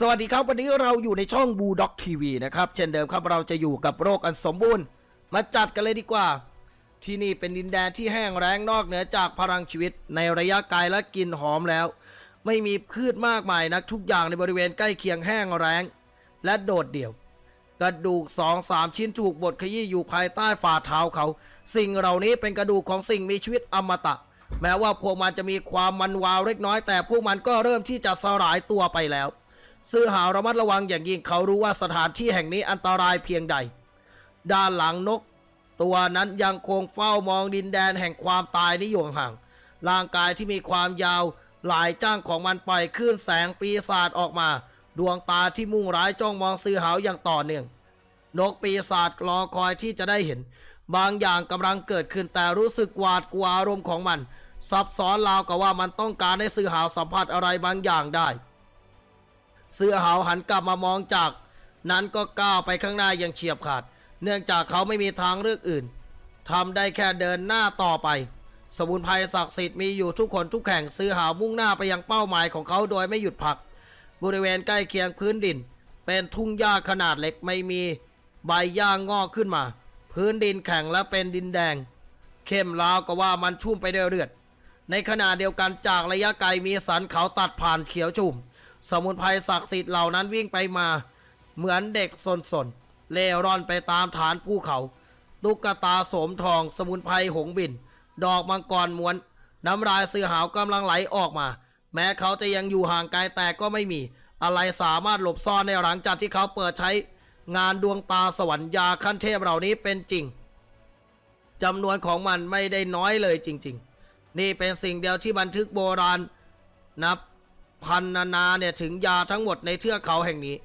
สวัสดีครับ วันนี้เราอยู่ในช่องบูด็อกทีวีนะครับเช่นเดิมครับเราจะอยู่กับโรคอันสมบูรณ์ มาจัดกันเลยดีกว่า ที่นี่เป็นดินแดนที่แห้งแล้งนอกเหนือจากพลังชีวิต ในระยะไกลและกลิ่นหอมแล้ว ไม่มีพืชมากมายนักทุกอย่างในบริเวณใกล้เคียงแห้งแล้ง และโดดเดี่ยว กระดูกสองสามชิ้นถูกบดขยี้อยู่ภายใต้ฝ่าเท้าเขา สิ่งเหล่านี้เป็นกระดูกของสิ่งมีชีวิตอมตะ แม้ว่าพวกมันจะมีความมันวาวเล็กน้อยแต่พวกมันก็เริ่มที่จะสลายตัวไปแล้ว ซื้อหาระมัดระวังอย่างยิ่งเขารู้ว่าสถานที่แห่งนี้อันตรายเพียงใด ด้านหลังนก ตัวนั้นยังคงเฝ้ามองดินแดนแห่งความตายนิยมห่าง ร่างกายที่มีความยาวหลายจ้างของมันปล่อยคลื่นแสงปีศาจออกมา ดวงตาที่มุ่งร้ายจ้องมองซื้อหาวอย่างต่อเนื่อง นกปีศาจรอคอยที่จะได้เห็น บางอย่างกำลังเกิดขึ้นแต่รู้สึกหวาดกลัวอารมณ์ของมันซับซ้อนราวกับว่ามันต้องการให้ซื้อหาวสัมผัสอะไรบางอย่างได้ เสื้อหาวหันกลับมามองจาก นั้นก็ก้าวไปข้างหน้าอย่างเฉียบขาด เนื่องจากเขาไม่มีทางเลือกอื่นทำได้แค่เดินหน้าต่อไป สมุนไพรศักดิ์สิทธิ์มีอยู่ทุกคนทุกแห่งซื้อหาวมุ่งหน้าไปยังเป้าหมายของเขาโดยไม่หยุดพัก บริเวณใกล้เคียงพื้นดิน เป็นทุ่งหญ้าขนาดเล็กไม่มี ใบหญ้างอกขึ้นมา พื้นดินแข็งและเป็นดินแดง เข้มราวก็ว่ามันชุ่มไปด้วยเลือด ในขณะเดียวกันจากระยะไกลมีสันเขาตัดผ่านเขียวชุ่ม สมุนไพรศักดิ์สิทธิ์เหล่านั้นวิ่งไปมา เหมือนเด็กสนๆเล่ร่อนไปตามฐานภูเขา ตุ๊กตาโสมทอง สมุนไพรหงบิน ดอกมังกรม้วน น้ำลายเสือหาวกำลังไหลออกมา แม้เขาจะยังอยู่ห่างไกลแต่ก็ไม่มี อะไรสามารถหลบซ่อนในหลังจากที่เขาเปิดใช้ งานดวงตาสวรรค์ยาขั้นเทพเหล่านี้เป็นจริงจำนวนของมันไม่ได้น้อยเลยจริง ๆ นี่เป็นสิ่งเดียวที่บันทึกโบราณ นับ พันนานาเนี่ยถึงยาทั้งหมดในเทือกเขาแห่งนี้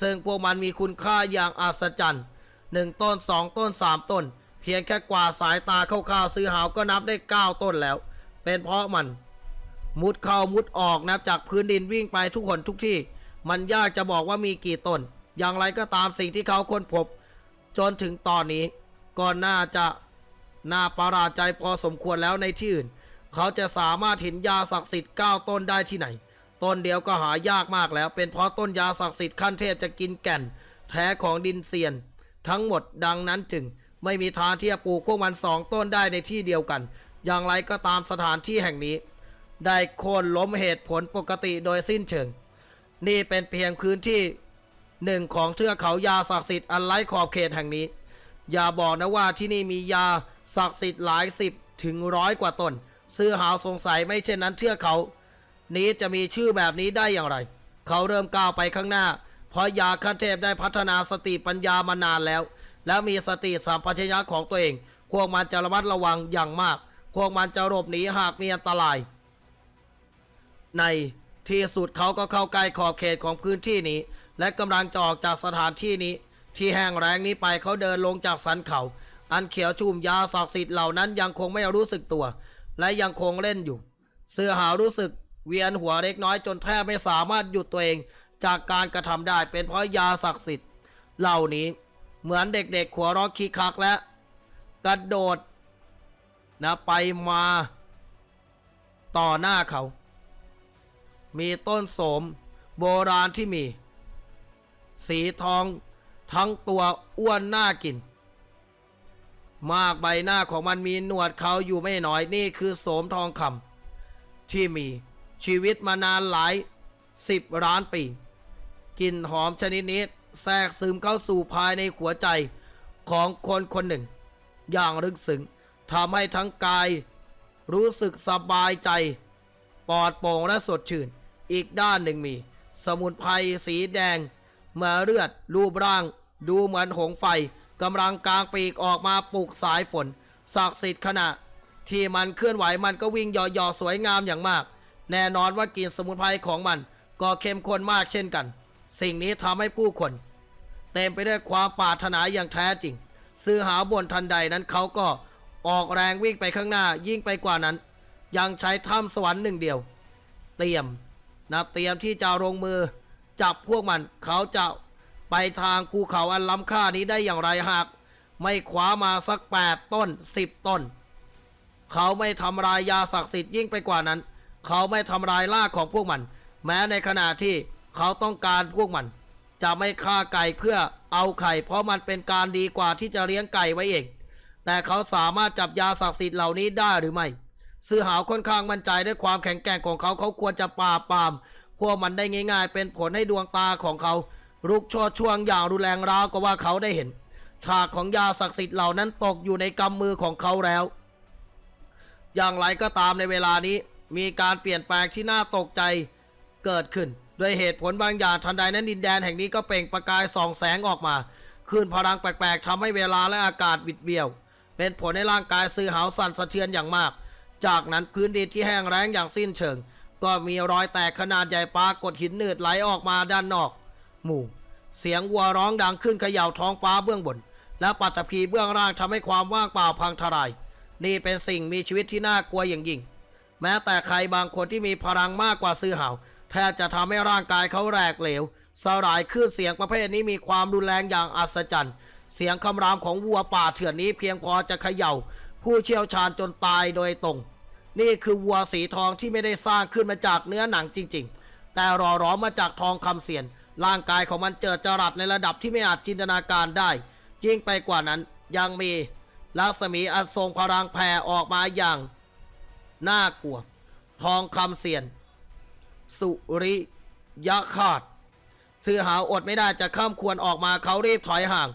ซึ่งพวกมันมีคุณค่าอย่างอัศจรรย์หนึ่งต้นสองต้นสามต้น เพียงแค่กว่าสายตาคร่าๆซื้อหาวก็นับได้เก้าต้นแล้ว เป็นเพราะมัน มุดเข้ามุดออกนับจากพื้นดินวิ่งไปทุกคนทุกที่ มันยากจะบอกว่ามีกี่ต้น อย่างไรก็ตามสิ่งที่เขาค้นพบ จนถึงตอนนี้ก็น่าจะน่าประหลาดใจพอสมควรแล้วในที่อื่น เขาจะสามารถเห็นยาศักดิ์สิทธิ์9ต้นได้ที่ไหน ต้นเดียวก็หายากมากแล้ว เป็นเพราะต้นยาศักดิ์สิทธิ์ขั้นเทพจะกินแก่น แท้ของดินเซียน ทั้งหมดดังนั้นจึง ไม่มีทางที่จะปลูกพวกมันสองต้นได้ในที่เดียวกัน อย่างไรก็ตามสถานที่แห่งนี้ ได้โค่นล้มเหตุผลปกติโดยสิ้นเชิง นี่เป็นเพียงพื้นที่หนึ่งของเทือกเขายาศักดิ์สิทธิ์อันไร้ขอบเขตแห่งนี้ อย่าบอกนะว่าที่นี่มียาศักดิ์สิทธิ์หลายสิบถึงร้อยกว่าต้นซื้อหาวสงสัยไม่เช่นนั้นเทือกเขา นี้จะมีชื่อแบบนี้ได้อย่างไร เขาเริ่มก้าวไปข้างหน้า เพราะยาคันเทพได้พัฒนาสติปัญญามานานแล้ว แล้วมีสติสัมปชัญญะของตัวเอง พวกมันจะระมัดระวังอย่างมาก พวกมันจะหลบหนีหากมีอันตราย ในที่สุดเขาก็เข้าใกล้ขอบเขตของพื้นที่นี้ และกำลังจะออกจากสถานที่นี้ ที่แห้งแล้งนี้ไปเขาเดินลงจากสันเขา อันเขียวชุ่มยาศักดิ์สิทธิ์เหล่านั้นยังคงไม่รู้สึกตัว และยังคงเล่นอยู่ เสื้อหาวรู้สึก เวียนหัวเล็กน้อยจนแทบไม่สามารถหยุดตัวเอง จากการกระทำได้เป็นเพราะยาศักดิ์สิทธิ์ เหล่านี้เหมือนเด็กๆขัวเรอกคีคักและกระโดดนะไปมาต่อหน้าเขา มีต้นโสมโบราณที่มี สีทองทั้งตัวอ้วนน่ากิน มากใบหน้าของมันมีหนวดเขาอยู่ไม่น้อยนี่คือโสมทองคำที่มี ชีวิตมานานหลายสิบล้านปีกลิ่นหอมชนิดนี้แทรกซึมเข้าสู่ภายในหัวใจของคนคนหนึ่ง อย่างลึกซึ้งทำให้ทั้งกาย รู้สึกสบายใจ ปลอดโปร่งและสดชื่น อีกด้านหนึ่งมี สมุนไพรสีแดงเมื่อเลือดรูปร่าง ดูเหมือนหงไฟกำลังกลางปีกออกมาปลุกสายฝนศักดิ์สิทธิ์ขณะ ที่มันเคลื่อนไหวมันก็วิ่งหยอๆสวยงามอย่างมาก แน่นอนว่ากลิ่นสมุนไพรของมัน ก็เข้มข้นมากเช่นกัน สิ่งนี้ทำให้ผู้คน เต็มไปด้วยความปรารถนาอย่างแท้จริง ซื้อหาบนทันใดนั้นเขาก็ออกแรงวิ่งไปข้างหน้ายิ่งไปกว่านั้น ยังใช้ถ้ำสวรรค์หนึ่งเดียว เตรียมนะเตรียมที่จะลงมือ จับพวกมันเขาจะไปทางภูเขาอันล้ำค่านี้ได้อย่างไรหาก ไม่คว้ามาสัก 8 ต้น 10 ต้น เขาไม่ทำลายยาศักดิ์สิทธิ์ยิ่งไปกว่านั้น เขาไม่ทำลายรากของพวกมัน แม้ในขณะที่เขาต้องการพวกมัน จะไม่ฆ่าไก่เพื่อเอาไข่ เพราะมันเป็นการดีกว่าที่จะเลี้ยงไก่ไว้เอง แต่เขาสามารถจับยาศักดิ์สิทธิ์เหล่านี้ได้หรือไม่ซื้อหาวค่อนข้างมั่นใจด้วยความแข็งแกร่งของเขาเขาควรจะปราบปราม พวกมันได้ง่าย ๆ เป็นผลให้ดวงตาของเขาลุกชดช่วงอย่างรุนแรงราวก็ว่าเขาได้เห็น ฉากของยาศักดิ์สิทธิ์เหล่านั้นตกอยู่ในกำมือของเขาแล้ว อย่างไรก็ตามในเวลานี้ มีการเปลี่ยนแปลงที่น่าตกใจเกิดขึ้น ด้วยเหตุผลบางอย่างทันใดนั้นดินแดนแห่งนี้ก็เปล่งประกายส่องแสงออกมาคลื่นพลังแปลกๆทำให้เวลาและอากาศบิดเบี้ยว เป็นผลให้ร่างกายซื้อหาวสั่นสะเทือนอย่างมาก จากนั้นพื้นดินที่แห้งแล้งอย่างสิ้นเชิง ก็มีรอยแตกขนาดใหญ่ปรากฏหินหนืดไหลออกมาด้านนอก หมู่ เสียงวัวร้องดังขึ้นเขย่าท้องฟ้าเบื้องบน และปัตตภีเบื้องล่างทำให้ความว่างเปล่าพังทลาย นี่เป็นสิ่งมีชีวิตที่น่ากลัวอย่างยิ่ง แม้แต่ใครบางคนที่มีพลังมากกว่าซื้อเหาแทบจะทำให้ร่างกายเขาแหลกเหลว สลายคลื่นเสียงประเภทนี้มีความรุนแรงอย่างอัศจรรย์ เสียงคำรามของวัวป่าเถื่อนนี้เพียงพอจะเขย่า ผู้เชี่ยวชาญจนตายโดยตรง นี่คือวัวสีทองที่ไม่ได้สร้างขึ้นมาจากเนื้อหนังจริง ๆ แต่รอร้อมมาจากทองคำเสียน ร่างกายของมันเจิดจรัสในระดับที่ไม่อาจจินตนาการได้ ยิ่งไปกว่านั้นยังมีรัศมีอันทรงพลังแผ่ออกมาอย่าง น่ากลัว ทองคำเสียน สุริยคาตซื้อหาอดไม่ได้จะข้ามควรออกมาเขารีบถอยห่าง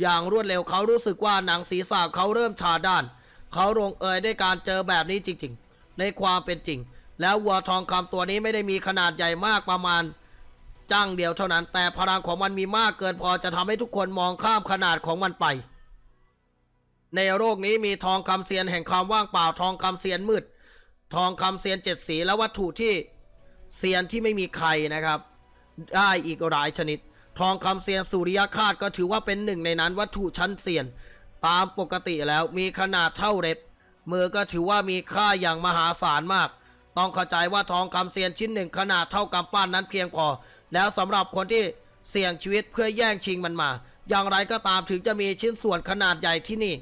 อย่างรวดเร็วเขารู้สึกว่าหนังศีรษะเขาเริ่มชาด้าน เขาลงเอยด้วยการเจอแบบนี้จริงๆ ในความเป็นจริง แล้ววัวทองคำตัวนี้ไม่ได้มีขนาดใหญ่มากประมาณจังเดียวเท่านั้นแต่พลังของมันมีมากเกินพอจะทำให้ทุกคนมองข้ามขนาดของมันไป ในโลกนี้มีทองคำเซียนแห่งความว่างเปล่าทองคำเซียนมืด ทองคำเซียนเจ็ดสีและวัตถุที่เซียนที่ไม่มีใครนะครับ ได้อีกหลายชนิด ทองคำเซียนสุริยคาตก็ถือว่าเป็นหนึ่งในนั้นวัตถุชั้นเซียน ตามปกติแล้วมีขนาดเท่าเล็บมือก็ถือว่ามีค่าอย่างมหาศาลมาก ต้องเข้าใจว่าทองคำเซียนชิ้นหนึ่งขนาดเท่ากำปั้นนั้นเพียงพอ แล้วสำหรับคนที่เสี่ยงชีวิตเพื่อแย่งชิงมันมา อย่างไรก็ตามถึงจะมีชิ้นส่วนขนาดใหญ่ที่นี่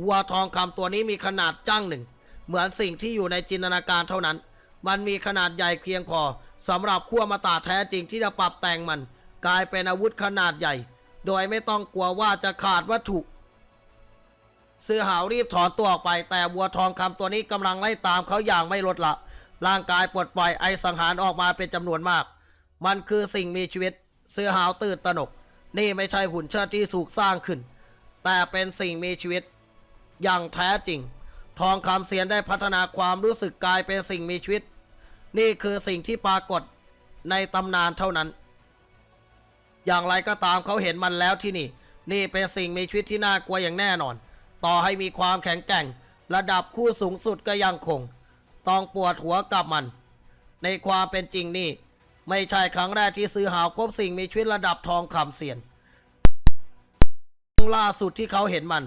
วัวทองคำตัวนี้มีขนาดจั่งหนึ่ง เหมือนสิ่งที่อยู่ในจินตนาการเท่านั้น มันมีขนาดใหญ่เพียงพอสำหรับขั้วมาตาแท้จริงที่จะปรับแต่งมัน กลายเป็นอาวุธขนาดใหญ่ โดยไม่ต้องกลัวว่าจะขาดวัตถุเสือหาวรีบถอนตัวออกไป แต่วัวทองคำตัวนี้กำลังไล่ตามเขาอย่างไม่ลดละ ร่างกายปลดปล่อยไอสังหารออกมาเป็นจำนวนมาก มันคือสิ่งมีชีวิต เสือหาวตื่นตระหนก นี่ไม่ใช่หุ่นเชิดที่ถูกสร้างขึ้น แต่เป็นสิ่งมีชีวิต อย่างแท้จริง ทองคำเสียนได้พัฒนาความรู้สึกกลายเป็นสิ่งมีชีวิต นี่คือสิ่งที่ปรากฏในตำนานเท่านั้น อย่างไรก็ตามเขาเห็นมันแล้วที่นี่ นี่เป็นสิ่งมีชีวิตที่น่ากลัวอย่างแน่นอน ต่อให้มีความแข็งแกร่ง ระดับคู่สูงสุดก็ยังคง ต้องปวดหัวกับมัน ในความเป็นจริงนี่ ไม่ใช่ครั้งแรกที่ซื้อหาวพบสิ่งมีชีวิตระดับทองคำเสียนล่าสุดที่เขาเห็นมัน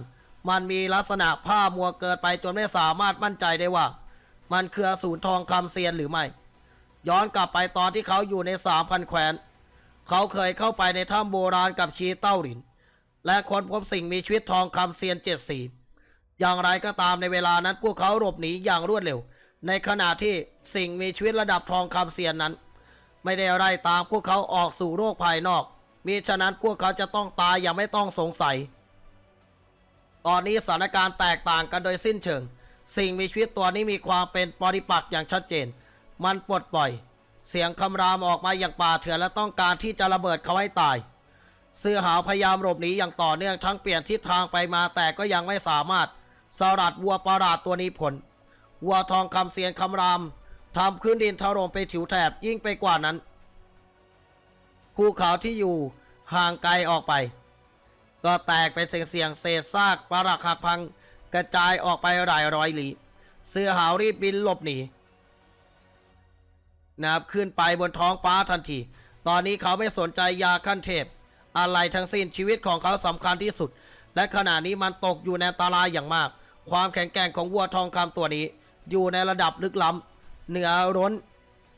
มันมีลักษณะผ้ามัวเกิดไปจนไม่สามารถมั่นใจได้ว่า มันคือสูรทองคำเซียนหรือไม่ ย้อนกลับไปตอนที่เขาอยู่ในสามพันแคว้น เขาเคยเข้าไปในถ้ำโบราณกับชีเต้าหลิน และค้นพบสิ่งมีชีวิตทองคำเซียนเจ็ดสีอย่างไรก็ตามในเวลานั้นพวกเขาหลบหนีอย่างรวดเร็ว ในขณะที่สิ่งมีชีวิตระดับทองคำเซียนนั้น ไม่ได้ไล่ตามพวกเขาออกสู่โลกภายนอกมิฉะนั้นพวกเขาจะต้องตายอย่างไม่ต้องสงสัย ตอนนี้สถานการณ์แตกต่างกันโดยสิ้นเชิง สิ่งมีชีวิตตัวนี้มีความเป็นปฏิปักษ์อย่างชัดเจน มันปลดปล่อย เสียงคำรามออกมาอย่างป่าเถื่อนและต้องการที่จะระเบิดเขาให้ตายเสื้อหาวพยายามหลบหนีอย่างต่อเนื่องทั้งเปลี่ยนทิศทางไปมาแต่ก็ยังไม่สามารถสลัดวัวประหลาดตัวนี้ผลวัวทองคำเสียงคำรามทำพื้นดินถล่มไปถิวแถบยิ่งไปกว่านั้นภูเขาที่อยู่ห่างไกลออกไป ก็แตกเป็นเสียงๆเศษซากปรักหักพังกระจายออกไปหลายร้อยลีเสื้อหาวรีบบินหลบหนีนะครับขึ้นไปบนท้องฟ้าทันที ตอนนี้เขาไม่สนใจยาขั้นเทพ อะไรทั้งสิ้นชีวิตของเขาสำคัญที่สุด และขณะนี้มันตกอยู่ในอันตรายอย่างมาก ความแข็งแกร่งของวัวทองคำตัวนี้ อยู่ในระดับลึกล้ำเหนือร้น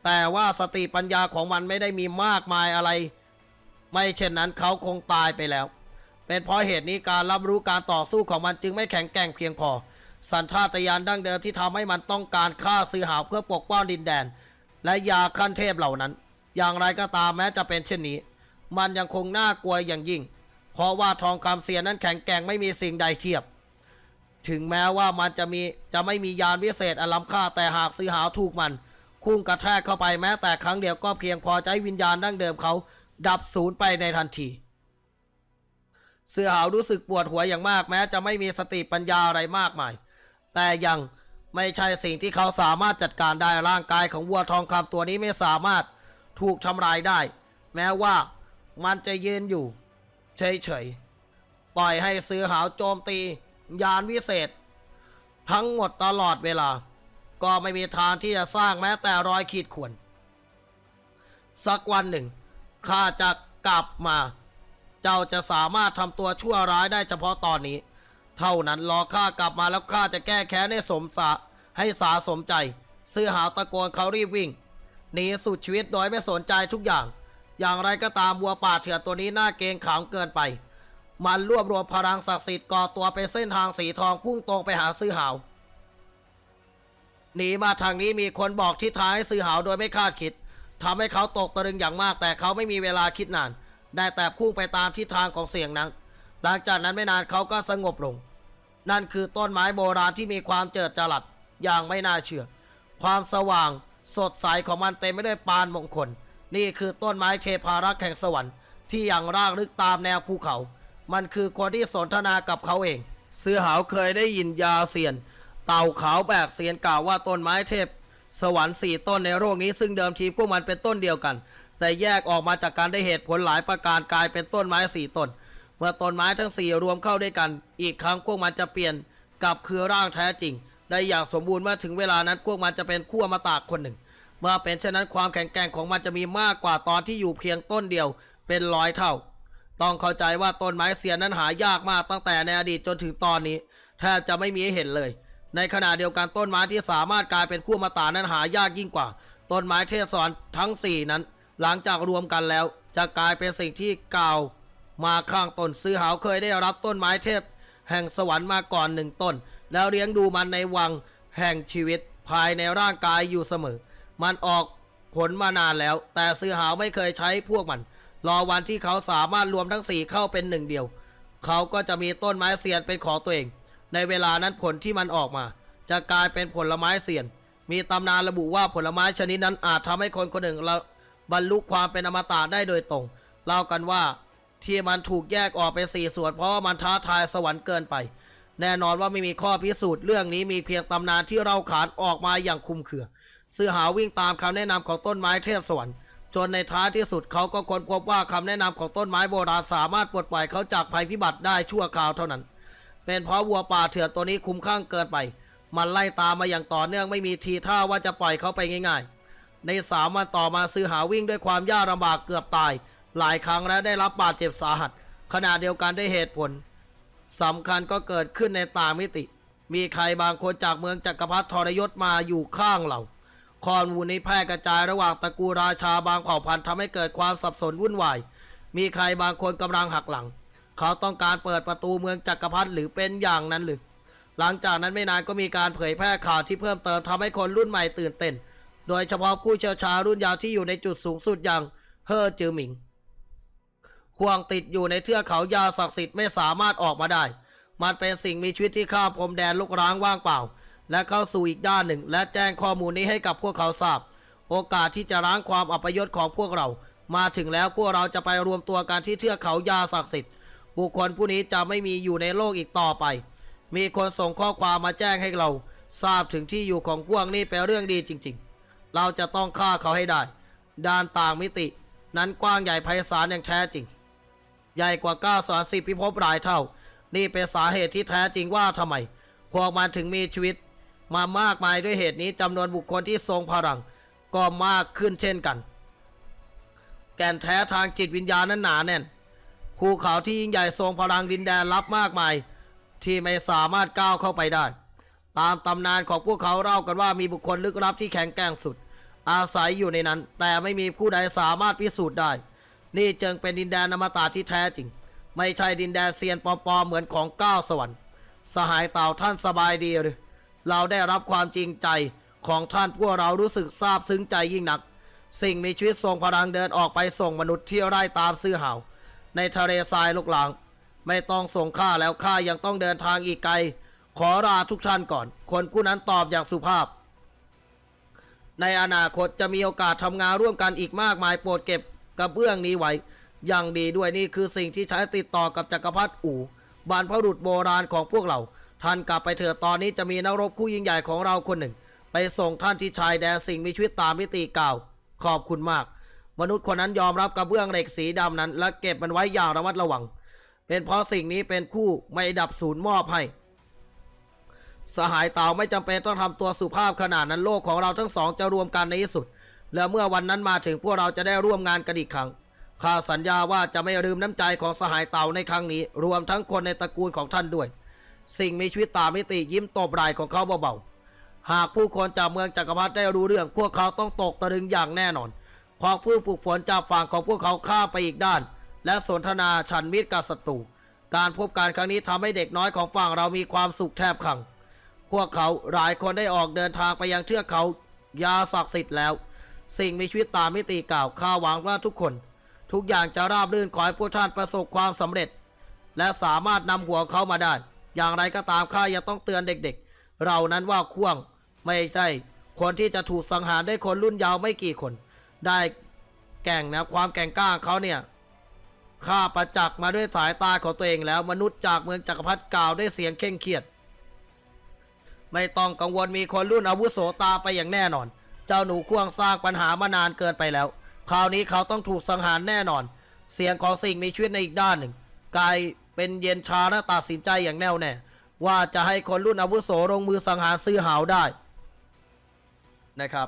แต่ว่าสติปัญญาของมันไม่ได้มีมากมายอะไร ไม่เช่นนั้นเขาคงตายไปแล้ว เป็นเพราะเหตุนี้การรับรู้การต่อสู้ของมันจึงไม่แข็งแกร่งเพียงพอ สัญชาตญาณดั้งเดิมที่ทำให้มันต้องการฆ่าซื้อหาเพื่อปกป้องดินแดน และยาขั้นเทพเหล่านั้น อย่างไรก็ตามแม้จะเป็นเช่นนี้ มันยังคงน่ากลัวอย่างยิ่ง เพราะว่าทองคำเสียนั้นแข็งแกร่งไม่มีสิ่งใดเทียบ ถึงแม้ว่ามันจะมีจะไม่มียานวิเศษอล้ำค่าแต่หากซื้อหาถูกมันคุ้งกระแทกเข้าไปแม้แต่ครั้งเดียวก็เพียงพอใช้วิญญาณดั้งเดิมเขา ดับศูนย์ไปในทันที เสือหาวรู้สึกปวดหัวอย่างมากแม้จะไม่มีสติปัญญาอะไรมากมาย แต่ยังไม่ใช่สิ่งที่เขาสามารถจัดการได้ร่างกายของวัวทองคำตัวนี้ไม่สามารถถูกทำลายได้ แม้ว่ามันจะยืนอยู่ เฉยๆ ปล่อยให้เสือหาวโจมตี ยานวิเศษ ทั้งหมดตลอดเวลา ก็ไม่มีทางที่จะสร้างแม้แต่รอยขีดข่วนสักวันหนึ่งข้าจะกลับมา จ้าจะสามารถทำตัวชั่วร้ายได้เฉพาะตอนนี้ เท่านั้นรอข้ากลับมาแล้วข้าจะแก้แค้นให้สมสะให้สาสมใจ ซื้อหาวตะโกนเขารีบวิ่งหนีสุดชีวิตโดยไม่สนใจทุกอย่าง อย่างไรก็ตามวัวป่าเถื่อนตัวนี้น่าเกรงขามเกินไป มันรวบรวมพลังศักดิ์สิทธิ์ก่อตัวเป็นเส้นทางสีทองพุ่งตรงไปหาซื้อหาวหนีมาทางนี้มีคนบอกทิศทางให้ซื้อหาวโดยไม่คาดคิดทำให้เขาตกตะลึงอย่างมากแต่เขาไม่มีเวลาคิดนาน ได้แต่พุ่งไปตามทิศทางของเสียงนั้น หลังจากนั้นไม่นานเขาก็สงบลง นั่นคือต้นไม้โบราณที่มีความเจิดจรัสอย่างไม่น่าเชื่อ ความสว่างสดใสของมันเต็มไปด้วยปานมงคล นี่คือต้นไม้เทพารักษ์แห่งสวรรค์ที่ยังรากลึกตามแนวภูเขา มันคือคนที่สนทนากับเขาเอง เสือหาวเคยได้ยินยาเซียน เต่าขาวแบกเซียนกล่าวว่าต้นไม้เทพ สวรรค์สี่ต้นในโลกนี้ซึ่งเดิมทีพวกมันเป็นต้นเดียวกัน แต่แยกออกมาจากการได้เหตุผลหลายประการกลายเป็นต้นไม้สี่ต้น เมื่อต้นไม้ทั้งสี่รวมเข้าด้วยกัน อีกครั้งพวกมันจะเปลี่ยนกลับคือร่างแท้จริง ได้อย่างสมบูรณ์เมื่อถึงเวลานั้นพวกมันจะเป็นขั้วมาตากคนหนึ่ง เมื่อเป็นเช่นนั้นความแข็งแกร่งของมันจะมีมากกว่าตอนที่อยู่เพียงต้นเดียวเป็นร้อยเท่า ต้องเข้าใจว่าต้นไม้เสียนั้นหายากมากตั้งแต่ในอดีตจนถึงตอนนี้แทบจะไม่มีให้เห็นเลย ในขณะเดียวกันต้นไม้ที่สามารถกลายเป็นคู่มาตานั้นหายากยิ่งกว่า ต้นไม้เทพสอนทั้ง4นั้น หลังจากรวมกันแล้ว จะกลายเป็นสิ่งที่กล่าว มาข้างต้นซื้อหาวเคยได้รับต้นไม้เทพ แห่งสวรรค์มาก่อนหนึ่งต้น แล้วเลี้ยงดูมันในวังแห่งชีวิตภายในร่างกายอยู่เสมอ มันออกผลมานานแล้ว แต่ซื้อหาวไม่เคยใช้พวกมัน รอวันที่เขาสามารถรวมทั้งสี่เข้าเป็นหนึ่งเดียว เขาก็จะมีต้นไม้เสียนเป็นของตัวเอง ในเวลานั้นผลที่มันออกมา จะกลายเป็นผลไม้เสียน มีตำนานระบุว่าผลไม้ชนิดนั้นอาจทำให้คนคนหนึ่งละ บรรลุความเป็นอมตะได้โดยตรง เล่ากันว่าที่มันถูกแยกออกเป็นสี่ส่วน เพราะว่ามันท้าทายสวรรค์เกินไป แน่นอนว่าไม่มีข้อพิสูจน์เรื่องนี้มีเพียงตำนานที่เราขานออกมาอย่างคุมเครือซื้อหาวิ่งตามคำแนะนำของต้นไม้เทพสวรรค์จนในท้ายที่สุดเขาก็ค้นพบว่าคำแนะนำของต้นไม้โบราณสามารถปลดปล่อยเขาจากภัยพิบัติได้ชั่วคราวเท่านั้น เป็นเพราะวัวป่าเถื่อนตัวนี้คุ้มข้างเกินไป มันไล่ตามมาอย่างต่อเนื่องไม่มีทีท่าว่าจะปล่อยเขาไปง่ายๆ ในสามวันต่อมาซื้อหาวิ่งด้วยความยากลำบากเกือบตาย หลายครั้งและได้รับบาดเจ็บสาหัส ขณะเดียวกันได้เหตุผลสำคัญก็เกิดขึ้นในต่างมิติ มีใครบางคนจากเมืองจักรพรรดิทรยศมาอยู่ข้างเราข้อมูนี้แพร่กระจายระหว่างตระกูลราชาบางเผ่าพันธุ์ทำให้เกิดความสับสนวุ่นวาย มีใครบางคนกำลังหักหลัง เขาต้องการเปิดประตูเมืองจักรพรรดิหรือเป็นอย่างนั้นหรือหลังจากนั้นไม่นานก็มีการเผยแพร่ข่าวที่เพิ่มเติมทำให้คนรุ่นใหม่ตื่นเต้น โดยเฉพาะผู้เชี่ยวชาญรุ่นยาวที่อยู่ในจุดสูงสุดอย่างเฮอจือหมิงห่วงติดอยู่ในเทือกเขายาศักดิ์สิทธิ์ไม่สามารถออกมาได้ มันเป็นสิ่งมีชีวิตที่ข้ามพรมแดนลุกร้างว่างเปล่า และเข้าสู่อีกด้านหนึ่ง และแจ้งข้อมูลนี้ให้กับพวกเขาทราบ โอกาสที่จะล้างความอัปยศของพวกเรา มาถึงแล้วพวกเราจะไปรวมตัวกันที่เทือกเขายาศักดิ์สิทธิ์ บุคคลผู้นี้จะไม่มีอยู่ในโลกอีกต่อไป มีคนส่งข้อความมาแจ้งให้เรา ทราบถึงที่อยู่ของพวกนี้เป็นเรื่องดีจริง ๆ เราจะต้องฆ่าเขาให้ได้ ด้านต่างมิติ นั้นกว้างใหญ่ไพศาลอย่างแท้จริง ใหญ่กว่าก้าสอนสิบพิภพหลายเท่า นี่เป็นสาเหตุที่แท้จริงว่าทำไม พวกมันถึงมีชีวิต มามากมายด้วยเหตุนี้จำนวนบุคคลที่ทรงพลัง ก็มากขึ้นเช่นกัน แก่นแท้ทางจิตวิญญาณนั้นหนาแน่นภูเขาที่ยิ่งใหญ่ทรงพลังดินแดนลับมากมาย ที่ไม่สามารถก้าวเข้าไปได้ ตามตำนานของพวกเขาเล่ากันว่ามีบุคคลลึกลับที่แข็งแกร่งสุด อาศัยอยู่ในนั้น แต่ไม่มีผู้ใดสามารถพิสูจน์ได้ นี่จึงเป็นดินแดนอมตะที่แท้จริง ไม่ใช่ดินแดนเซียนปอมๆเหมือนของก้าวสวรรค์สหายเต่าท่านสบายดีหรือเราได้รับความจริงใจของท่านพวกเรารู้สึกซาบซึ้งใจยิ่งนัก สิ่งมีชีวิตทรงพลังเดินออกไปส่งมนุษย์ที่ไร่ตามซื้อหาวในทะเลทรายลุกหลัง ไม่ต้องส่งข้าแล้วข้ายังต้องเดินทางอีกไกล ขอลาทุกท่านก่อน คนผู้นั้นตอบอย่างสุภาพ ในอนาคตจะมีโอกาสทำงานร่วมกันอีกมากมายโปรดเก็บกระเบื้องนี้ไว้อย่างดีด้วยนี่คือสิ่งที่ใช้ติดต่อกับจักรพรรดิอู่บรรพบุรุษโบราณของพวกเรา ท่านกลับไปเถิดตอนนี้จะมีนักรบคู่ยิ่งใหญ่ของเราคนหนึ่ง ไปส่งท่านที่ชายแดนสิ่งมีชีวิตตามมิติเก่า ขอบคุณมาก มนุษย์คนนั้นยอมรับกระเบื้องเหล็กสีดำนั้น และเก็บมันไว้อย่างระมัดระวัง เป็นเพราะสิ่งนี้เป็นคู่ไม่ดับศูนย์มอบให้ สหายเต่าไม่จำเป็นต้องทำตัวสุภาพขนาดนั้นโลกของเราทั้งสองจะรวมกันในที่สุด และเมื่อวันนั้นมาถึงพวกเราจะได้ร่วมงานกันอีกครั้ง ข้าสัญญาว่าจะไม่ลืมน้ำใจของสหายเต่าในครั้งนี้ รวมทั้งคนในตระกูลของท่านด้วย สิ่งมีชีวิตตามมิติยิ้มตบไหล่ของเขาเบาๆ หากผู้คนจากเมืองจักรพรรดิได้รู้เรื่อง พวกเขาต้องตกตะลึงอย่างแน่นอนเพราะฟื้นฝึกฝนจากฝั่งของพวกเขาข้าไปอีกด้าน และสนทนาฉันมิตรกับศัตรู การพบการครั้งนี้ทำให้เด็กน้อยของฝั่งเรามีความสุขแทบขัง พวกเขาหลายคนได้ออกเดินทางไปยังเทือกเขายาศักดิ์สิทธิ์แล้ว สิ่งมีชีวิตตามมิติกล่าวข้าหวังว่าทุกคน ทุกอย่างจะราบรื่นขอให้พวกท่านประสบความสำเร็จ และสามารถนำหัวเขามาได้ อย่างไรก็ตามข้ายังต้องเตือนเด็กๆ เรานั้นว่าข่วงไม่ใช่คนที่จะถูกสังหารด้วยคนรุ่นยาวไม่กี่คน ได้แก่งนะความแก่งกล้าเขาเนี่ยข้าประจักษ์มาด้วยสายตาของตัวเองแล้วมนุษย์จากเมืองจักรพรรดิกล่าวด้วยเสียงเคร่งเครียด ไม่ต้องกังวลมีคนรุ่นอาวุโสตาไปอย่างแน่นอน เจ้าหนูข่วงสร้างปัญหามานานเกินไปแล้ว คราวนี้เขาต้องถูกสังหารแน่นอน เสียงของสิ่งมีชีวิตในอีกด้านหนึ่งกลายเป็นเย็นชาและตัดสินใจอย่างแน่วแน่ว่าจะให้คนรุ่นอาวุโสลงมือสังหารซื้อหาวได้นะครับ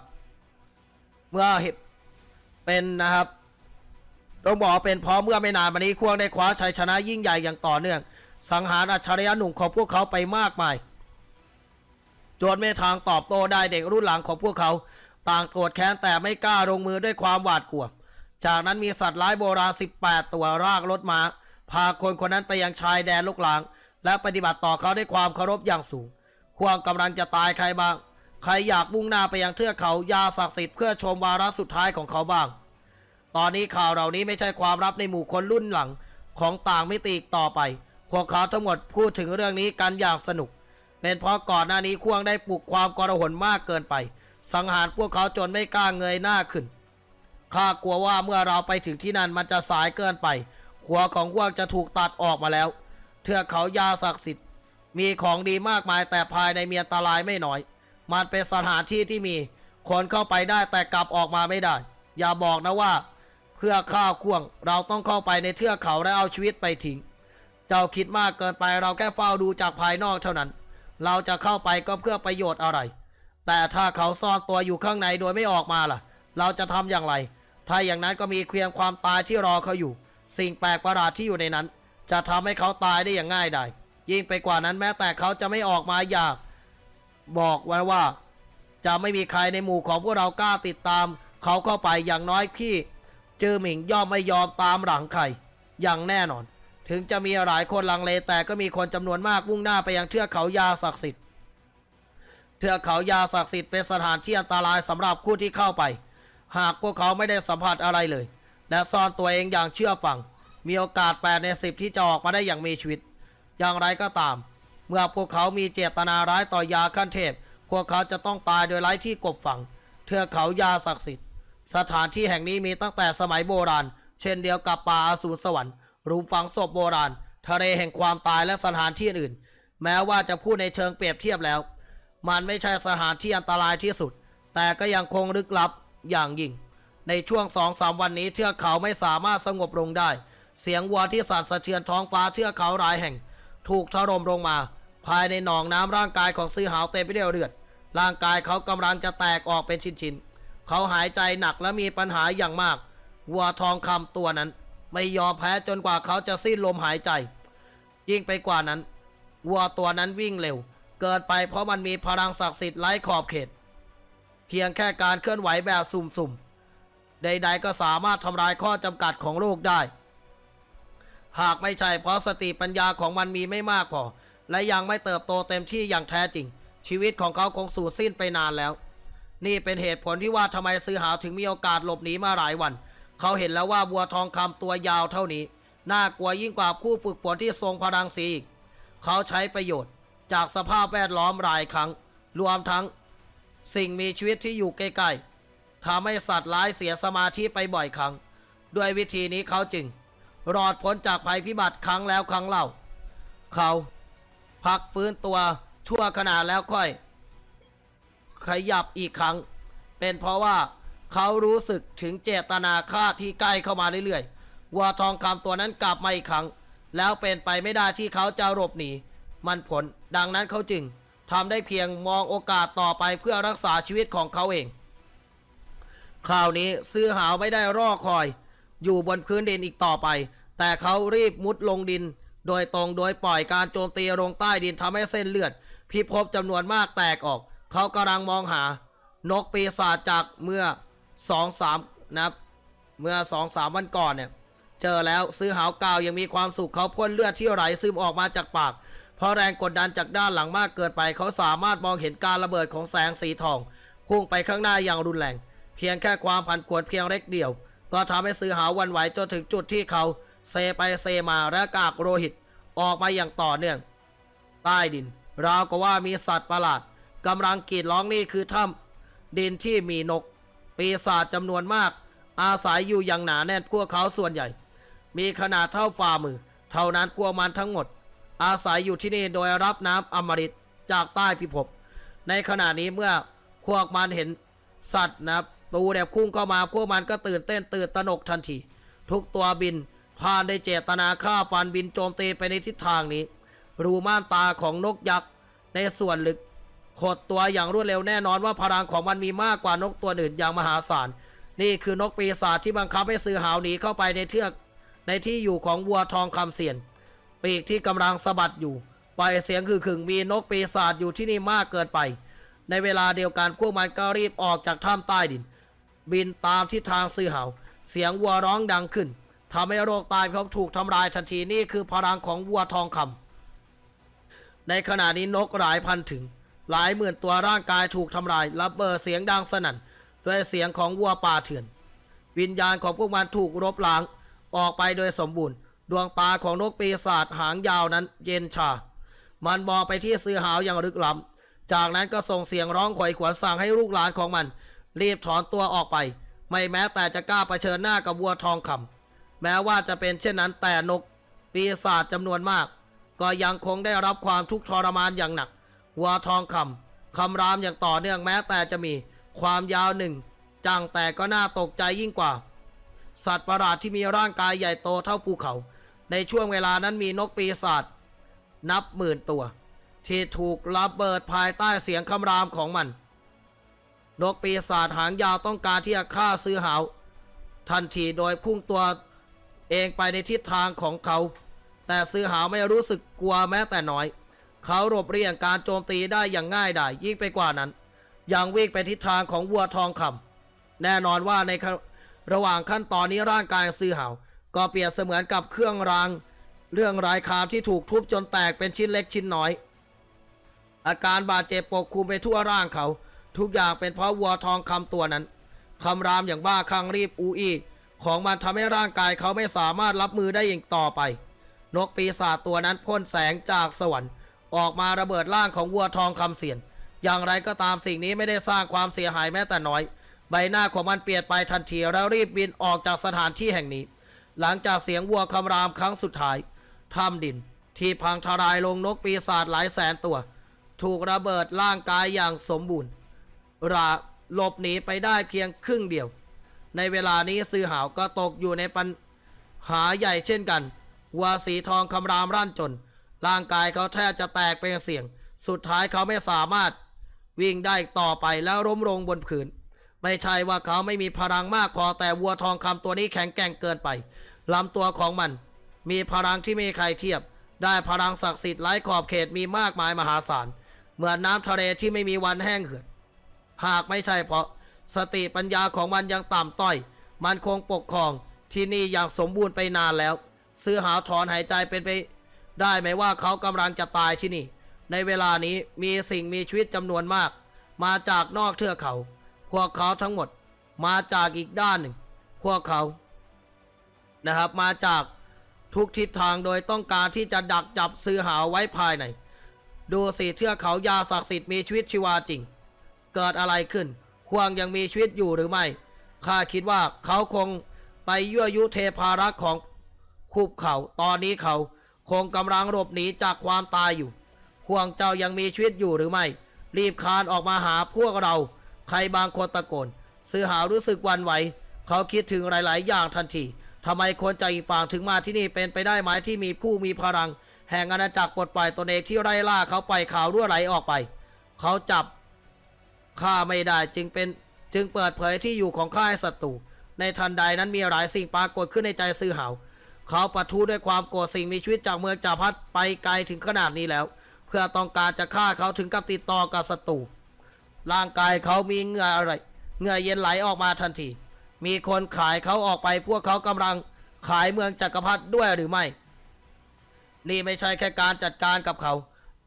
เมื่อเหตุเป็นนะครับต้องบอกเป็นพราะเมื่อไม่นานมานี้ควงได้คว้าชัยชนะยิ่งใหญ่อย่างต่อเนื่อง สังหารอัจฉริยะหนุ่มของพวกเขาไปมากมาย จนไม่ทางตอบโต้ได้เด็กรุ่นหลังของพวกเขา ต่างโกรธแค้นแต่ไม่กล้าลงมือด้วยความหวาดกลัว จากนั้นมีสัตว์ร้ายโบราณ 18 ตัวรากรถมา้า พาคนคนนั้นไปยังชายแดนลุกหลางและปฏิบัติต่อเขาด้วยความเคารพอย่างสูงควงกำลังจะตายใครบ้าง ใครอยากมุ่งหน้าไปยังเทือกเขายาศักดิ์สิทธิ์เพื่อชมวาระสุดท้ายของเขาบ้าง ตอนนี้ข่าวเหล่านี้ไม่ใช่ความลับในหมู่คนรุ่นหลังของต่างมิติอีกต่อไป พวกเขาทั้งหมดพูดถึงเรื่องนี้กันอย่างสนุก เป็นเพราะก่อนหน้านี้ควงได้ปลุกความกระหนมากเกินไป สังหารพวกเขาจนไม่กล้าเงยหน้าขึ้นข้ากลัวว่าเมื่อเราไปถึงที่นั่นมันจะสายเกินไป หัวของพวกจะถูกตัดออกมาแล้ว เทือกเขายาศักดิ์สิทธิ์ มีของดีมากมายแต่ภายในมีอันตรายไม่น้อย มันเป็นสถานที่ที่มีคนเข้าไปได้แต่กลับออกมาไม่ได้ อย่าบอกนะว่า เพื่อข้าควงเราต้องเข้าไปในเทือกเขาและเอาชีวิตไปทิ้ง เจ้าคิดมากเกินไปเราแค่เฝ้าดูจากภายนอกเท่านั้น เราจะเข้าไปก็เพื่อประโยชน์อะไร แต่ถ้าเขาซ่อนตัวอยู่ข้างในโดยไม่ออกมาล่ะ เราจะทำอย่างไร ถ้าอย่างนั้นก็มีเพียงความตายที่รอเขาอยู่ สิ่งแปลกประหลาดที่อยู่ในนั้น จะทำให้เขาตายได้อย่างง่ายดายยิ่งไปกว่านั้นแม้แต่เขาจะไม่ออกมาอยาก บอกไว้ว่า จะไม่มีใครในหมู่ของพวกเรากล้าติดตาม เขาเข้าไปอย่างน้อยพี่ เจอหมิงย่อมไม่ยอมตามหลังใครอย่างแน่นอน ถึงจะมีหลายคนลังเลแต่ก็มีคนจำนวนมากมุ่งหน้าไปยังเทือกเขายาศักดิ์สิทธิ์เทือกเขายาศักดิ์สิทธิ์เป็นสถานที่อันตรายสำหรับผู้ที่เข้าไป หากพวกเขาไม่ได้สัมผัสอะไรเลย และซ่อนตัวเองอย่างเชื่อฟัง มีโอกาส8ใน10ที่จะออกมาได้อย่างมีชีวิต อย่างไรก็ตาม เมื่อพวกเขามีเจตนาร้ายต่อยาขั้นเทพ พวกเขาจะต้องตายโดยไร้ที่กบฝัง เทือกเขายาศักดิ์สิทธิ์ สถานที่แห่งนี้มีตั้งแต่สมัยโบราณ เช่นเดียวกับป่าอสูรสวรรค์ หลุมฝังศพโบราณ ทะเลแห่งความตายและสถานที่อื่น แม้ว่าจะพูดในเชิงเปรียบเทียบแล้ว มันไม่ใช่สถานที่อันตรายที่สุด แต่ก็ยังคงลึกลับอย่างยิ่ง ในช่วงสองสามวันนี้เทือกเขาไม่สามารถสงบลงได้ เสียงวัวที่สั่นสะเทือนท้องฟ้าเทือกเขาหลายแห่ง ถูกถล่มลงมา ภายในหนองน้ำร่างกายของซื้อหาวเต็มไปด้วยเลือด ร่างกายเขากำลังจะแตกออกเป็นชิ้นๆเขาหายใจหนักและมีปัญหาอย่างมากวัวทองคำตัวนั้น ไม่ยอมแพ้จนกว่าเขาจะสิ้นลมหายใจ ยิ่งไปกว่านั้น วัวตัวนั้นวิ่งเร็ว เกินไปเพราะมันมีพลังศักดิ์สิทธิ์ไร้ขอบเขต เพียงแค่การเคลื่อนไหวแบบสุ่มๆ ใดๆก็สามารถทำลายข้อจำกัดของโลกได้ หากไม่ใช่เพราะสติปัญญาของมันมีไม่มากพอ และยังไม่เติบโตเต็มที่อย่างแท้จริง ชีวิตของเขาคงสูญสิ้นไปนานแล้ว นี่เป็นเหตุผลที่ว่าทำไมซื้อหาวถึงมีโอกาสหลบหนีมาหลายวัน เขาเห็นแล้วว่าบัวทองคำตัวยาวเท่านี้ น่ากลัวยิ่งกว่าผู้ฝึกฝนที่ทรงพลังสีอีกเขาใช้ประโยชน์ จากสภาพแวดล้อมหลายครั้ง รวมทั้ง สิ่งมีชีวิตที่อยู่ใกล้ๆทำให้สัตว์ร้ายเสียสมาธิไปบ่อยครั้ง ด้วยวิธีนี้เขาจึง รอดพ้นจากภัยพิบัติครั้งแล้วครั้งเล่า เขาพักฟื้นตัวชั่วขณะแล้วค่อย ขยับอีกครั้ง เป็นเพราะว่า เขารู้สึกถึงเจตนาฆ่าที่ใกล้เข้ามาเรื่อยๆวัวทองคำตัวนั้นกลับมาอีกครั้ง แล้วเป็นไปไม่ได้ที่เขาจะหลบหนี มันผลดังนั้นเขาจึงทำได้เพียงมองโอกาสต่อไปเพื่อรักษาชีวิตของเขาเอง คราวนี้ซื้อหาวไม่ได้รอคอย อยู่บนพื้นดินอีกต่อไป แต่เขารีบมุดลงดิน โดยตรงโดยปล่อยการโจมตีลงใต้ดินทำให้เส้นเลือด พิภพจำนวนมากแตกออก เขากำลังมองหานกปีศาจจากเมื่อ สองสามนะครับ เมื่อสองสามวันก่อนเนี่ย เจอแล้วซื้อหาวกาวยังมีความสุขเขาพ่นเลือดที่ไหลซึมออกมาจากปาก เพราะแรงกดดันจากด้านหลังมากเกินไป เขาสามารถมองเห็นการระเบิดของแสงสีทอง พุ่งไปข้างหน้าอย่างรุนแรง เพียงแค่ความผันผวนเพียงเล็กเดียว ก็ทำให้ซื้อหาววันไหวจนถึงจุดที่เขาเซไปเซมาและกากโลหิตออกมาอย่างต่อเนื่อง ใต้ดินราวกับว่ามีสัตว์ประหลาดกำลังกรีดร้องนี่คือถ้ำดินที่มีนก ปีศาจจำนวนมาก อาศัยอยู่อย่างหนาแน่นพวกเขาส่วนใหญ่ มีขนาดเท่าฝ่ามือ เท่านั้นพวกมันทั้งหมด อาศัยอยู่ที่นี่โดยรับน้ำอมฤตจากใต้พิภพในขณะนี้เมื่อพวกมันเห็นสัตว์นะครับตูเนี่ยพุ่งเข้ามาพวกมันก็ตื่นเต้นตื่นตระหนกทันที ทุกตัวบินผ่านได้เจตนาฆ่าฟันบินโจมตีไปในทิศทางนี้ รูม่านตาของนกยักษ์ในส่วนลึก ขดตัวอย่างรวดเร็วแน่นอนว่าพลังของมันมีมากกว่านกตัวอื่นอย่างมหาศาล นี่คือนกปีศาจที่บังคับให้ซื้อหาวหนีเข้าไปในเทือก ในที่อยู่ของวัวทองคำเสียน ปีกที่กำลังสะบัดอยู่ปล่อยเสียงคือขึงมีนกปีศาจอยู่ที่นี่มากเกินไป ในเวลาเดียวกันพวกมันก็รีบออกจากถ้ำใต้ดิน บินตามทิศทางซื้อหาวเสียงวัวร้องดังขึ้นทำให้โรคตายเขาถูกทำลายทันทีนี่คือพลังของวัวทองคำในขณะนี้นกหลายพันถึง หลายหมื่นตัวร่างกายถูกทำลายระเบิดเสียงดังสนั่นด้วยเสียงของวัวป่าเถื่อน วิญญาณของพวกมันถูกรบล้าง ออกไปโดยสมบูรณ์ ดวงตาของนกปีศาจหางยาวนั้นเย็นชา มันมองไปที่ซื้อหาวอย่างลึกล้ำ จากนั้นก็ส่งเสียงร้องขวยขวนสั่งให้ลูกหลานของมัน รีบถอนตัวออกไป ไม่แม้แต่จะกล้าเผชิญหน้ากับวัวทองคำแม้ว่าจะเป็นเช่นนั้นแต่นกปีศาจจำนวนมาก ก็ยังคงได้รับความทุกข์ทรมานอย่างหนัก วัวทองคำคำรามอย่างต่อเนื่องแม้แต่จะมีความยาวหนึ่งจังแต่ก็น่าตกใจยิ่งกว่า สัตว์ประหลาดที่มีร่างกายใหญ่โตเท่าภูเขา ในช่วงเวลานั้นมีนกปีศาจนับหมื่นตัว ที่ถูกระเบิดภายใต้เสียงคำรามของมัน นกปีศาจหางยาวต้องการที่จะฆ่าซื้อหาว ทันทีโดยพุ่งตัวเองไปในทิศทางของเขา แต่ซื้อหาวไม่รู้สึกกลัวแม้แต่น้อย เขาหลบเลี่ยงการโจมตีได้อย่างง่ายดายยิ่งไปกว่านั้น ยังวิ่งไปทิศทางของวัวทองคำแน่นอนว่าในระหว่างขั้นตอนนี้ร่างกายซื้อหาก็เปรียบเสมือนกับเครื่องราง เรื่องรายคามที่ถูกทุบจนแตกเป็นชิ้นเล็กชิ้นน้อย อาการบาดเจ็บปกคลุมไปทั่วร่างเขา ทุกอย่างเป็นเพราะวัวทองคำตัวนั้นคำรามอย่างบ้าคลั่งรีบอูอีของมันทำให้ร่างกายเขาไม่สามารถรับมือได้อีกต่อไป นกปีศาจตัวนั้นพ่นแสงจากสวรรค์ ออกมาระเบิดร่างของวัวทองคำเสียน อย่างไรก็ตามสิ่งนี้ไม่ได้สร้างความเสียหายแม้แต่น้อย ใบหน้าของมันเปลี่ยนไปทันทีแล้วรีบบินออกจากสถานที่แห่งนี้ หลังจากเสียงวัวคำรามครั้งสุดท้ายถ้ำดิน ที่พังทลายลงนกปีศาจหลายแสนตัว ถูกระเบิดร่างกายอย่างสมบูรณ์ ราหลบหนีไปได้เพียงครึ่งเดียว ในเวลานี้ซื้อหาวก็ตกอยู่ในปัญหาใหญ่เช่นกันวัวสีทองคำรามรั่นจน ร่างกายเขาแทบจะแตกเป็นเสียง สุดท้ายเขาไม่สามารถวิ่งได้ต่อไปแล้วล้มลงบนผืน ไม่ใช่ว่าเขาไม่มีพลังมากพอแต่วัวทองคำตัวนี้แข็งแกร่งเกินไปลำตัวของมัน มีพลังที่ไม่มีใครเทียบ ได้พลังศักดิ์สิทธิ์ไร้ขอบเขตมีมากมายมหาศาล เหมือนน้ำทะเลที่ไม่มีวันแห้งเหือด หากไม่ใช่เพราะสติปัญญาของมันยังต่ำต้อย มันคงปกครองที่นี่อย่างสมบูรณ์ไปนานแล้ว ซื้อหาถอนหายใจเป็นไป ได้ไหมว่าเขากำลังจะตายที่นี่ ในเวลานี้มีสิ่งมีชีวิตจำนวนมาก มาจากนอกเทือกเขา พวกเขาทั้งหมด มาจากอีกด้านหนึ่ง พวกเขา นะครับมาจากทุกทิศทางโดยต้องการที่จะดักจับซื้อหาไว้ภายใน ดูสิเทือกเขายาศักดิ์สิทธิ์มีชีวิตชีวาจริง เกิดอะไรขึ้นควางยังมีชีวิตอยู่หรือไม่ข้าคิดว่าเขาคงไปยั่วยุเทพารักษ์ของคุบเขาตอนนี้เขา คงกำลังหลบหนีจากความตายอยู่ ห่วงเจ้ายังมีชีวิตอยู่หรือไม่ รีบคานออกมาหาพวกเรา ใครบางคนตะโกนซื้อหารู้สึกวันไหว เขาคิดถึงหลาย ๆ อย่างทันทีทำไมคนจากอีกฝั่งถึงมาที่นี่เป็นไปได้ไหมที่มีผู้มีพลัง แห่งอาณาจักรปลดปล่อยตนเองที่ไล่ล่าเขาไปข่าวรั่วไหลออกไป เขาจับข้าไม่ได้จึงเป็นจึงเปิดเผยที่อยู่ของข้าให้ศัตรูในทันใดนั้นมีหลายสิ่งปรากฏขึ้นในใจซื่อหาว เขาปะทุด้วยความโกรธสิ่งมีชีวิตจากเมืองจ่าพัดไปไกลถึงขนาดนี้แล้ว เพื่อต้องการจะฆ่าเขาถึงกับติดต่อกับศัตรูร่างกายเขามีเหงื่ออะไรเหงื่อเย็นไหลออกมาทันที มีคนขายเขาออกไปพวกเขากำลังขายเมืองจักรพรรดิด้วยหรือไม่ นี่ไม่ใช่แค่การจัดการกับเขา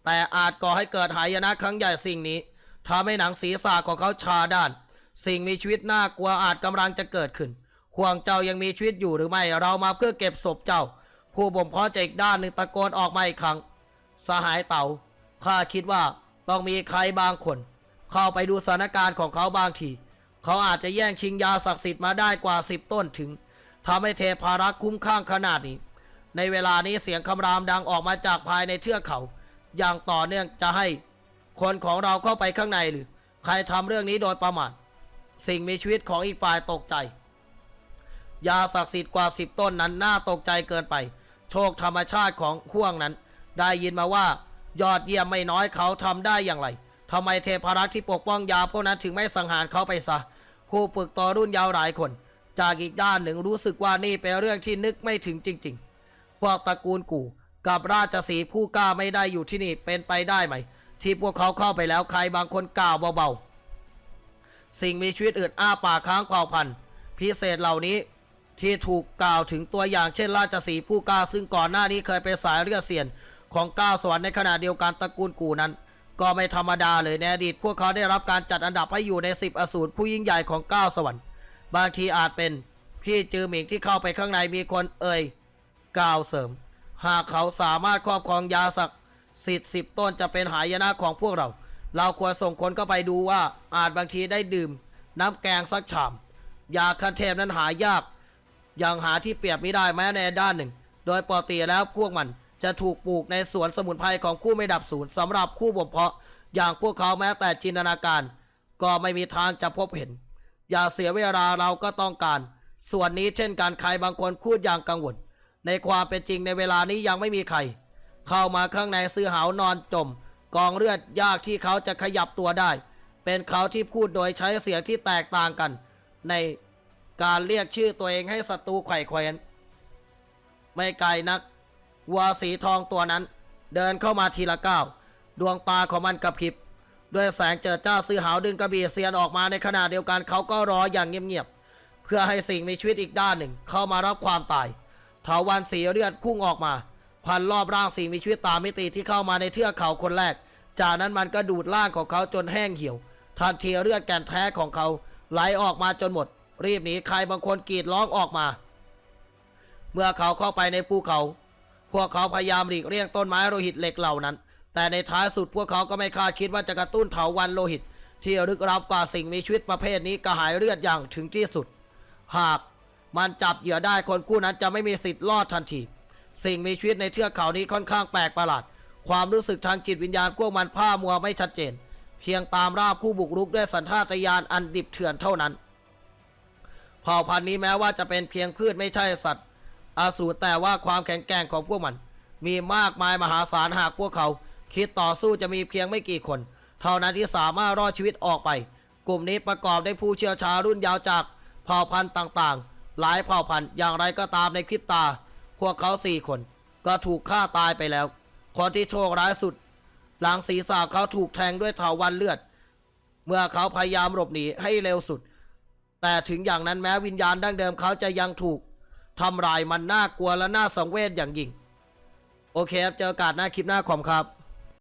แต่อาจก่อให้เกิดหายนะครั้งใหญ่สิ่งนี้ทำให้หนังศีรษะของเขาชาด้าน สิ่งมีชีวิตน่ากลัวอาจกำลังจะเกิดขึ้น ห่วงเจ้ายังมีชีวิตอยู่หรือไม่ เรามาเพื่อเก็บศพเจ้า ผู้บ่มเพาะจากอีกด้านหนึ่งตะโกนออกมาอีกครั้ง สหายเต่า ข้าคิดว่าต้องมีใครบางคน เข้าไปดูสถานการณ์ของเขาบางที เขาอาจจะแย่งชิงยาศักดิ์สิทธิ์มาได้กว่าสิบต้นถึงทำให้เทพารักษ์คุ้มข้างขนาดนี้ ในเวลานี้เสียงคำรามดังออกมาจากภายในเทือกเขา อย่างต่อเนื่องจะให้ คนของเราเข้าไปข้างในหรือ ใครทำเรื่องนี้โดยประมาทสิ่งมีชีวิตของอีกฝ่ายตกใจ ยาศักดิ์สิทธิ์กว่าสิบต้นนั้นน่าตกใจเกินไป โชคธรรมชาติของห่วงนั้น ได้ยินมาว่า ยอดเยี่ยมไม่น้อยเขาทำได้อย่างไรทำไมเทพารักษ์ที่ปกป้องยาพวกนั้นถึงไม่สังหารเขาไปซะ ผู้ฝึกต่อรุ่นยาวหลายคน จากอีกด้านหนึ่งรู้สึกว่านี่เป็นเรื่องที่นึกไม่ถึงจริง ๆ พวกตระกูลกู่กับราชสีห์ผู้กล้าไม่ได้อยู่ที่นี่เป็นไปได้ไหม ที่พวกเขาเข้าไปแล้วใครบางคนกล่าวเบาๆสิ่งมีชีวิตอื่นอ้าปากค้างเผ่าพันธุ์พิเศษเหล่านี้ ที่ถูกกล่าวถึงตัวอย่างเช่นราชสีผู้กล้าซึ่งก่อนหน้านี้เคยเป็นสายเลือดเสียนของก้าวสวรรค์ในขณะเดียวกันตระกูลกูนั้น ก็ไม่ธรรมดาเลยในอดีตพวกเขาได้รับการจัดอันดับให้อยู่ใน 10 อสูรผู้ยิ่งใหญ่ของก้าวสวรรค์ บางทีอาจเป็นพี่จือหมิงที่เข้าไปข้างในมีคนเอ่ยกล่าวเสริม หากเขาสามารถครอบครองยาสักสิทธิ์สิบต้นจะเป็นหายนะของพวกเรา เราควรส่งคนเข้าไปดูว่าอาจบางทีได้ดื่ม น้ำแกงสักชามยาคันเทพนั้นหายาก ยังหาที่เปรียบไม่ได้แม้ในด้านหนึ่ง โดยปกติแล้วพวกมันจะถูกปลูกในสวนสมุนไพรของคู่ไม่ดับศูนย์สำหรับคู่บ่มเพาะ อย่างพวกเขาแม้แต่จินตนาการ ก็ไม่มีทางจะพบเห็น อย่าเสียเวลาเราก็ต้องการ ส่วนนี้เช่นการใครบางคนพูดอย่างกังวลในความเป็นจริงในเวลานี้ยังไม่มีใคร เข้ามาข้างในซื้อหาวนอนจม กองเลือดยากที่เขาจะขยับตัวได้ เป็นเขาที่พูดโดยใช้เสียงที่แตกต่างกัน ใน การเรียกชื่อตัวเองให้ศัตรูไขว่แขวนไม่ไกลนักวัวสีทองตัวนั้น เดินเข้ามาทีละก้าวดวงตาของมันกระพริบ ด้วยแสงเจิดจ้าซื้อหาวดึงกระบี่เซียนออกมาในขณะเดียวกันเขาก็รออย่างเงียบๆเพื่อให้สิ่งมีชีวิตอีกด้านหนึ่ง เข้ามารับความตายเถาวันสีเลือดพุ่งออกมาพันรอบร่างสิ่งมีชีวิตตามมิติที่เข้ามาในเทือกเขาคนแรก จากนั้นมันก็ดูดร่างของเขาจนแห้งเหี่ยวทันทีเลือดแก่นแท้ของเขาไหลออกมาจนหมด รีบหนีใครบางคนกรีดร้องออกมา เมื่อเขาเข้าไปในภูเขา พวกเขาพยายามหลีกเลี่ยงต้นไม้โลหิตเหล็กเหล่านั้น แต่ในท้ายสุดพวกเขาก็ไม่คาดคิดว่าจะกระตุ้นเถาวันโลหิต ที่ลึกลับกว่าสิ่งมีชีวิตประเภทนี้กระหายเลือดอย่างถึงที่สุด หากมันจับเหยื่อได้คนคู่นั้นจะไม่มีสิทธิ์รอดทันที สิ่งมีชีวิตในเทือกเขานี้ค่อนข้างแปลกประหลาด ความรู้สึกทางจิตวิญญาณพวกมันผ้ามัวไม่ชัดเจน เพียงตามราบผู้บุกรุกด้วยสัญชาตญาณอันดิบเถื่อนเท่านั้น เผ่าพันธุ์นี้แม้ว่าจะเป็นเพียงพืชไม่ใช่สัตว์อาสูรแต่ว่าความแข็งแกร่งของพวกมัน มีมากมายมหาศาลหากพวกเขา คิดต่อสู้จะมีเพียงไม่กี่คน เท่านั้นที่สามารถรอดชีวิตออกไป กลุ่มนี้ประกอบด้วยผู้เชี่ยวชาญรุ่นยาวจากเผ่าพันธุ์ต่างๆ หลายเผ่าพันธุ์อย่างไรก็ตามในคลิปตา พวกเขาสี่คน ก็ถูกฆ่าตายไปแล้ว คนที่โชคร้ายสุด หลังศีรษะเขาถูกแทงด้วยเถาวันเลือด เมื่อเขาพยายามหลบหนีให้เร็วสุด แต่ถึงอย่างนั้นแม้วิญญาณดั้งเดิมเขาจะยังถูกทำลายมันน่ากลัวและน่าสังเวชอย่างยิ่ง โอเคครับ เจอกันหน้าคลิปหน้าขอมครับ